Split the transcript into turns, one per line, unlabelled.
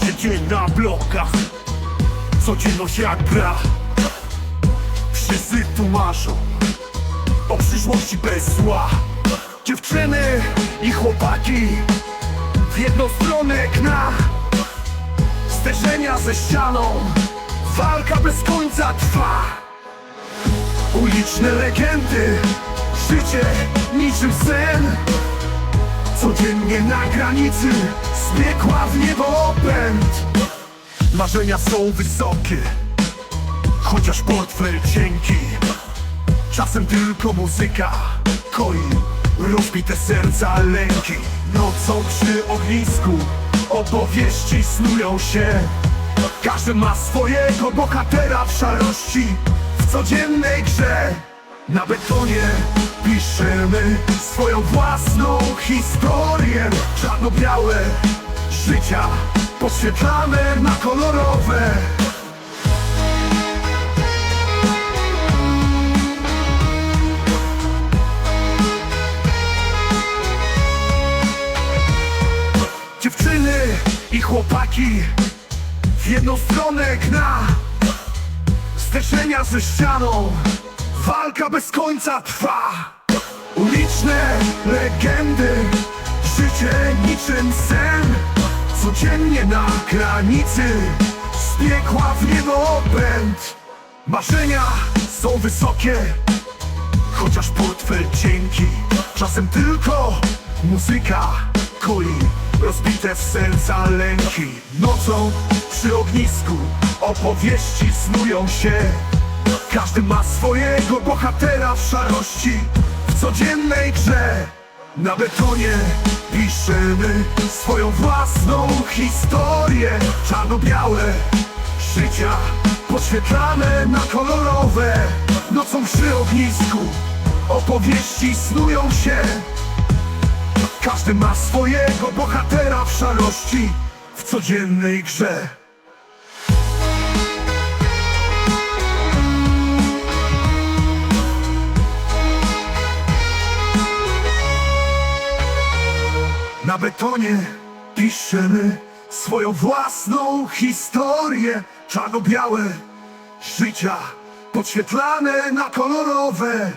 Każdy dzień na blokach. Codzienność jak gra Wszyscy tu marzą O przyszłości bez zła. Dziewczyny i chłopaki W jedną stronę gna Zderzenia ze ścianą Walka bez końca trwa. Uliczne legendy Życie niczym sen. Codziennie na granicy Z piekła w niebo pęd Marzenia są wysokie Chociaż portfel cienki. Czasem tylko muzyka Koi rozbite serca lęki. Nocą przy ognisku Opowieści snują się. Każdy ma swojego bohatera w szarości W codziennej grze Na betonie piszemy swoją własną historię. Czarno-białe życia Podświetlane na kolorowe. Dziewczyny i chłopaki w jedną stronę gna. Zderzenia ze ścianą Walka bez końca trwa. Uliczne legendy Życie niczym sen. Codziennie na granicy Z piekła w niebo pęd. Marzenia są wysokie Chociaż portfel cienki. Czasem tylko muzyka koi Rozbite w serca lęki. Nocą przy ognisku Opowieści snują się Każdy ma swojego bohatera w szarości. W codziennej grze Na betonie piszemy Swoją własną historię. Czarno-białe życia Podświetlane na kolorowe. Nocą przy ognisku Opowieści snują się. Każdy ma swojego bohatera w szarości. W codziennej grze Na betonie piszemy swoją własną historię. Czarno-białe życia Podświetlane na kolorowe